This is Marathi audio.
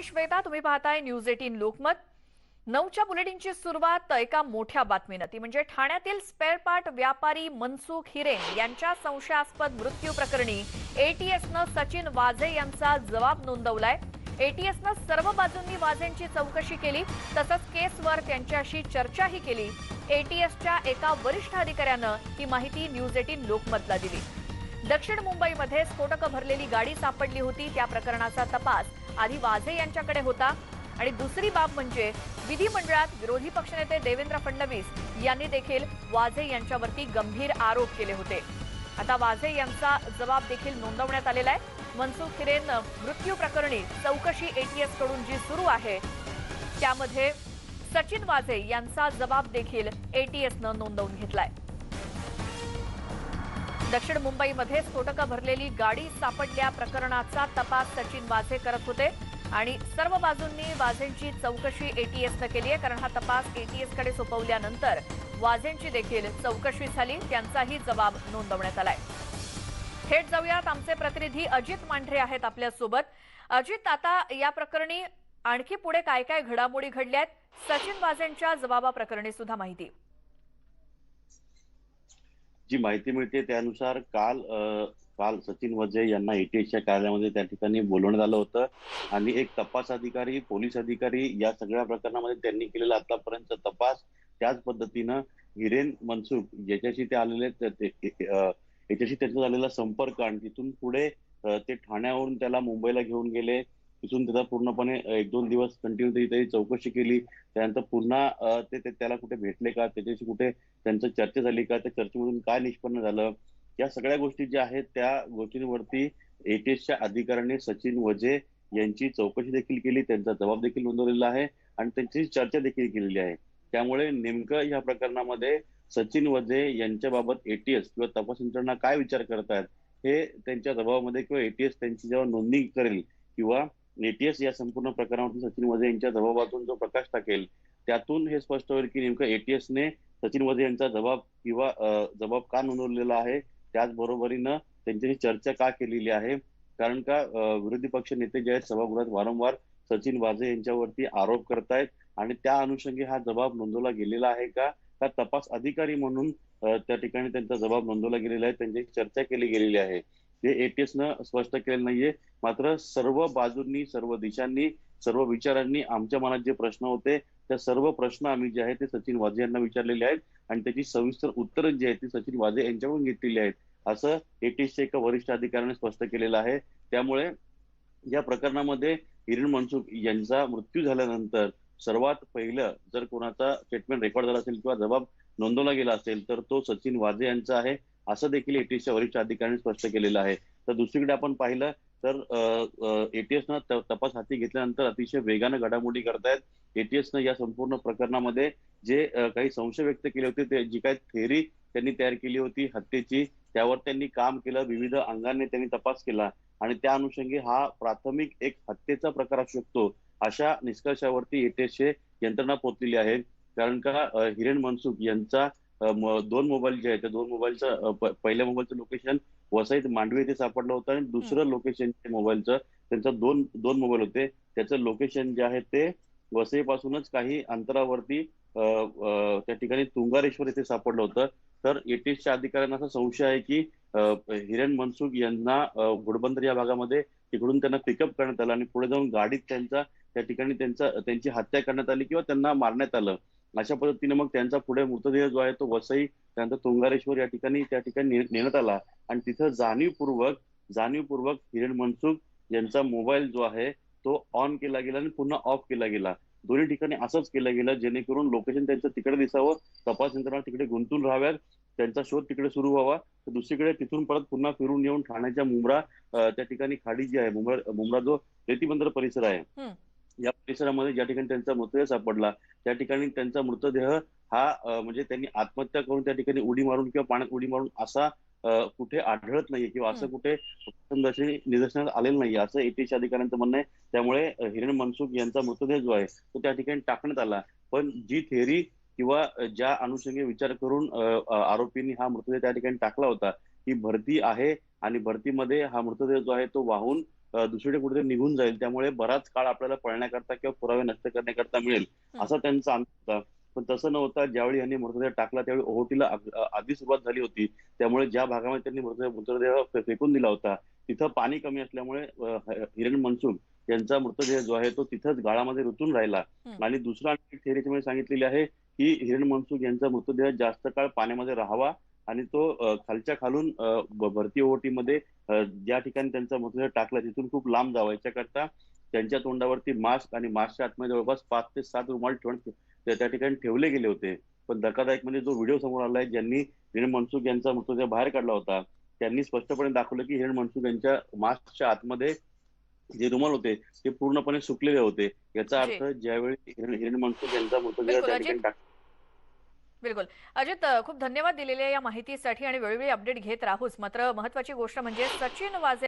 मी श्वेता तुम्ही पाहताय न्यूज एटीन लोकमत. नऊच्या बुलेटिनची सुरुवात एका मोठ्या बातमीनं. ती म्हणजे ठाण्यातील स्पेअर पार्ट व्यापारी मनसुख हिरेन यांच्या संशयास्पद मृत्यू प्रकरणी एटीएसनं सचिन वाझे यांचा जबाब नोंदवलाय. एटीएसनं सर्व बाजूंनी वाझेंची चौकशी केली तसंच केसवर त्यांच्याशी चर्चाही केली. एटीएसच्या एका वरिष्ठ अधिकाऱ्यानं ही माहिती न्यूज एटीन लोकमतला दिली. दक्षिण मुंबईमध्ये स्फोटकं भरलेली गाडी सापडली होती. त्या प्रकरणाचा तपास आधी वाझे यांच्याकडे होता. आणि दुसरी बाब म्हणजे विधिमंडळात विरोधी पक्षनेते देवेंद्र फडणवीस यांनी देखील वाझे यांच्यावरती गंभीर आरोप केले होते. आता वाझे यांचा जबाब देखील नोंदवण्यात आलेला आहे. मनसुख हिरेन मृत्यू प्रकरणी चौकशी एटीएसकडून जी सुरू आहे त्यामध्ये सचिन वाझे यांचा जबाब देखील एटीएसनं नोंदवून घेतलाय. दक्षिण मुंबईमध्ये स्फोटकं भरलेली गाडी सापडल्या प्रकरणाचा तपास सचिन वाझे करत होते. आणि सर्व बाजूंनी वाझेंची चौकशी एटीएसनं केली आहे कारण हा तपास एटीएसकडे सोपवल्यानंतर वाझेंची देखील चौकशी झाली. त्यांचाही जबाब नोंदवण्यात आलाय. थेट जाऊयात. आमचे प्रतिनिधी अजित मांढरे आहेत आपल्यासोबत. अजित आता या प्रकरणी आणखी पुढे काय काय घडामोडी घडल्या आहेत? सचिन वाझेंच्या जबाबाप्रकरणी सुद्धा माहिती. जी माहिती मिळते त्यानुसार काल काल सचिन वजे यांना एटीएसच्या कार्यालयामध्ये त्या ठिकाणी बोलवण्यात आलं होतं. आणि एक तपास अधिकारी पोलीस अधिकारी या सगळ्या प्रकरणामध्ये त्यांनी केलेला आतापर्यंत तपास त्याच पद्धतीनं हिरेन मनसुख ज्याच्याशी ते आलेले ते- याच्याशी त्यांचा झालेला संपर्क आणि तिथून पुढे ते ठाण्यावरून त्याला मुंबईला घेऊन गेले. तिथून त्याचा पूर्णपणे एक दोन दिवस कंटिन्यू त्याची चौकशी केली. त्यानंतर पुन्हा ते ते त्याला कुठे भेटले का? त्याच्याशी कुठे त्यांचं चर्चा झाली का? त्या चर्चेमधून काय निष्पन्न झालं? या सगळ्या गोष्टी ज्या आहेत त्या गोष्टींवरती एटीएसच्या अधिकाऱ्यांनी सचिन वजे यांची चौकशी देखील केली. त्यांचा जबाब देखील नोंदवलेला आहे आणि त्यांची चर्चा देखील केलेली आहे. त्यामुळे नेमकं या प्रकरणामध्ये सचिन वजे यांच्याबाबत एटीएस किंवा तपास यंत्रणा काय विचार करतायत हे त्यांच्या जबाबामध्ये किंवा एटीएस त्यांची जेव्हा नोंदणी करेल किंवा एटीएस या संपूर्ण प्रकरणावरती सचिन वजे यांच्या जबाबातून जो प्रकाश टाकेल त्यातून हे स्पष्ट होईल की नेमकं एटीएसने सचिन वझे यांचा जबाब किंवा जबाब का नोंदवलेला आहे? त्याचबरोबरीनं त्यांच्याशी चर्चा का केलेली आहे? कारण का विरोधी पक्ष नेते जे आहेत सभागृहात वारंवार सचिन वाझे यांच्यावरती आरोप करतायत आणि त्या अनुषंगी हा जबाब नोंदवला गेलेला आहे का? का तपास अधिकारी म्हणून त्या ठिकाणी त्यांचा जबाब नोंदवला गेलेला आहे? त्यांच्याशी चर्चा केली गेलेली आहे. हे एटीएस न स्पष्ट केलेलं नाहीये. मात्र सर्व बाजूंनी सर्व दिशांनी सर्व विचारांनी आमच्या मनात जे प्रश्न होते त्या सर्व प्रश्न आम्ही जे आहेत ते सचिन वाझे यांना विचारलेले आहेत. आणि त्याची सविस्तर उत्तरं जी आहेत ती सचिन वाझे यांच्याकडून घेतलेली आहेत. असं एटीएसच्या एका वरिष्ठ अधिकाऱ्याने स्पष्ट केलेलं आहे. त्यामुळे या प्रकरणामध्ये हिरण मनसुख यांचा मृत्यू झाल्यानंतर सर्वात पहिलं जर कोणाचा स्टेटमेंट रेकॉर्ड झाला असेल किंवा जबाब नोंदवला गेला असेल तर तो सचिन वाझे यांचा आहे. असं देखील एटीएसच्या वरिष्ठ अधिकाऱ्यांनी स्पष्ट केलेलं आहे. तर दुसरीकडे आपण पाहिलं तर एटीएसनं तपास हाती घेतल्यानंतर अतिशय वेगानं घडामोडी करतायत. एटीएसनं या संपूर्ण प्रकरणामध्ये जे काही संशय व्यक्त केले होते ते जी काही थेअरी त्यांनी तयार केली होती हत्येची त्यावर त्यांनी काम केलं विविध अंगाने त्यांनी तपास केला आणि त्या अनुषंगी हा प्राथमिक एक हत्येचा प्रकार असू शकतो अशा निष्कर्षावरती एटीएसचे यंत्रणा पोचलेली आहे. कारण का हिरेन मनसुख यांचा दोन मोबाईल जे आहेत त्या दोन मोबाईलचं पहिल्या मोबाईलचं लोकेशन वसईत मांडवी येथे सापडलं होतं आणि दुसरं लोकेशन मोबाईलचं त्यांचं दोन दोन मोबाईल होते. त्याचं लोकेशन जे आहे ते वसईपासूनच काही अंतरावरती त्या ठिकाणी तुंगारेश्वर येथे सापडलं होतं. तर एटीएसच्या अधिकाऱ्यांना असा संशय आहे की अ, हिरेन मनसुख यांना घोडबंदर या भागामध्ये तिकडून त्यांना पिकअप करण्यात आलं आणि पुढे जाऊन गाडीत त्यांचा त्या ठिकाणी त्यांचा त्यांची हत्या करण्यात आली किंवा त्यांना मारण्यात आलं. अशा पद्धतीने मग त्यांचा पुढे मृतदेह जो आहे तो वसई त्यानंतर तुंगारेश्वर या ठिकाणी त्या ठिकाणी नेण्यात आला. आणि तिथं जाणीवपूर्वक जाणीवपूर्वक हिरण मनसुख यांचा मोबाईल जो आहे तो ऑन केला गेला आणि पुन्हा ऑफ केला गेला. दोन्ही ठिकाणी असंच केलं गेलं जेणेकरून लोकेशन त्यांचं तिकडे दिसावं तपास यंत्रणा तिकडे गुंतून राहाव्यात त्यांचा शोध तिकडे सुरू व्हावा. तर दुसरीकडे तिथून परत पुन्हा फिरून येऊन ठाण्याच्या मुंब्रा त्या ठिकाणी खाडी जी आहे मुंब्रा मुंब्रा जो रेतीबंदर परिसर आहे. या परिसरामध्ये ज्या ठिकाणी त्यांचा मृतदेह सापडला त्या ठिकाणी त्यांचा मृतदेह हा म्हणजे त्यांनी आत्महत्या करून त्या ठिकाणी उडी मारून किंवा पाण्यात उडी मारून असा कुठे आढळत नाहीये किंवा असं. कुठे निदर्शनात आलेलं नाही असं एटीएस अधिकाऱ्यांचं म्हणणं आहे. त्यामुळे हिरण मनसुख यांचा मृतदेह जो आहे तो त्या ठिकाणी टाकण्यात आला. पण जी थेअरी किंवा ज्या अनुषंगी विचार करून आरोपींनी हा मृतदेह त्या ठिकाणी टाकला होता ही भरती आहे आणि भरतीमध्ये हा मृतदेह जो आहे तो वाहून दुसरीकडे कुठेतरी निघून जाईल. त्यामुळे बराच काळ आपल्याला पळण्याकरता किंवा पुरावे नष्ट करण्याकरता मिळेल. असा त्यांचा अंदाज होता. पण तसं नव्हता. ज्यावेळी यांनी मृतदेह टाकला त्यावेळी ओहोटीला आधी सुरुवात झाली होती. त्यामुळे ज्या भागामध्ये त्यांनी मृतदेह मृतदेह फेकून दिला होता तिथं पाणी कमी असल्यामुळे हिरण मनसुख यांचा मृतदेह जो आहे तो तिथंच गाळामध्ये रुतून राहिला. आणि दुसरा आणखी त्याच्यामध्ये सांगितलेली आहे की हिरण मनसुख यांचा मृतदेह जास्त काळ पाण्यामध्ये राहावा आणि तो खालच्या खालून भरती ओहोटीमध्ये ज्या ठिकाणी त्यांचा मृतदेह टाकला तिथून खूप लांब जावा याच्याकरता त्यांच्या तोंडावरती मास्क आणि मास्कच्या आतमध्ये जवळपास पाच ते सात रुमाल ठेवून त्या ठिकाणी ठेवले गेले होते पण धक्कादायक म्हणजे जो व्हिडिओ समोर आलाय ज्यांनी हिरण मनसुख यांचा मृतदेह बाहेर काढला होता त्यांनी स्पष्टपणे दाखवलं की हिरण मनसुख यांच्या मास्कच्या आतमध्ये जे रुमाल होते ते पूर्णपणे सुकलेले होते याचा जी. अर्थ ज्यावेळी हिरण मनसुख यांचा मृतदेह त्या. ठिकाणी बिलकुल. अजित खूप धन्यवाद दिलेल्या या माहितीसाठी आणि वेळोवेळी अपडेट घेत राहूच. मात्र महत्वाची गोष्ट म्हणजे सचिन वाजे